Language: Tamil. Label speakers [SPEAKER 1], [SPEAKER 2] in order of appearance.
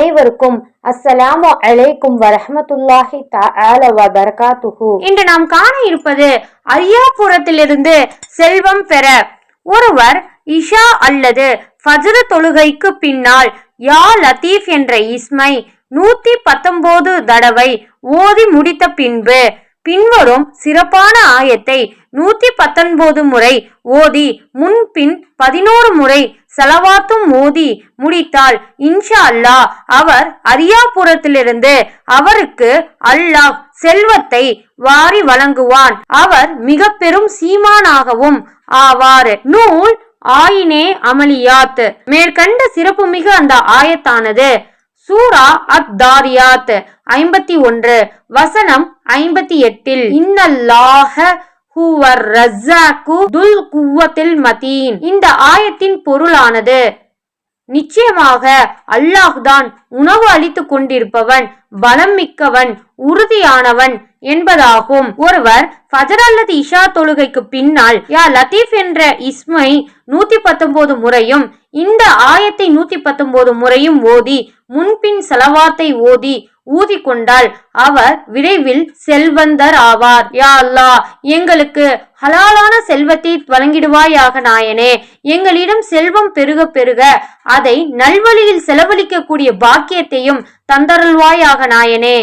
[SPEAKER 1] அனைவருக்கும் அஸ்ஸலாமு அலைக்கும் வரஹ்மத்துல்லாஹி தஆலா வ பரகாத்துஹு
[SPEAKER 2] இன்று நாம் காண இருப்பது அரியாபுரத்திலிருந்து செல்வம் பெற ஒருவர் இஷா அல்லது ஃபஜ்ர தொழுகைக்கு பின்னால் யா லத்தீஃப் என்ற இஸ்மை நூத்தி பத்தொன்பது தடவை ஓதி முடித்த பின்பு பின்வரும் சிறப்பான ஆயத்தை நூத்தி பத்தொன்பது முறை ஓதி முன்பின் பதினோரு முறை செலவாத்தும் மோதி முடித்தால் இன்ஷா அல்லாஹ் அவர் அரியாபுரத்திலிருந்து அவருக்கு அல்லாஹ் செல்வத்தை வாரி வழங்குவான். அவர் மிக பெரும் சீமானாகவும் ஆவார். நூல் ஆயினே அமலியாத் மேற்கண்ட சிறப்புமிகு அந்த ஆயத்தானது. சூரா அத் தாரியாத் ஐம்பத்தி ஒன்று வசனம் ஐம்பத்தி எட்டில் இன்னல்லாஹ ஹுவர் ரஸ்ஸாக்கு துல் குவத்தில் மதீன். இந்த ஆயத்தின் பொருளானது. நிச்சயமாக அல்லாஹ்தான் உணவு அளித்துக் கொண்டிருப்பவன் பலம் மிக்கவன் உறுதியானவன் என்பதாகும். ஒருவர் ஃபஜர் அல்லது இஷா தொழுகைக்கு பின்னால் யா லத்தீப் என்ற இஸ்மை நூத்தி பத்தொன்பது முறையும் இந்த ஆயத்தை நூத்தி பத்தொன்பது முறையும் ஓதி முன்பின் செலவாத்தை ஓதி ஊதி கொண்டால் அவர் விரைவில் செல்வந்தர் ஆவார். யா அல்லா எங்களுக்கு ஹலாலான செல்வத்தை வழங்கிடுவாயாக நாயனே. எங்களிடம் செல்வம் பெருக பெருக அதை நல்வழியில் செலவழிக்கக்கூடிய பாக்கியத்தையும் தந்தருள்வாயாக நாயனே.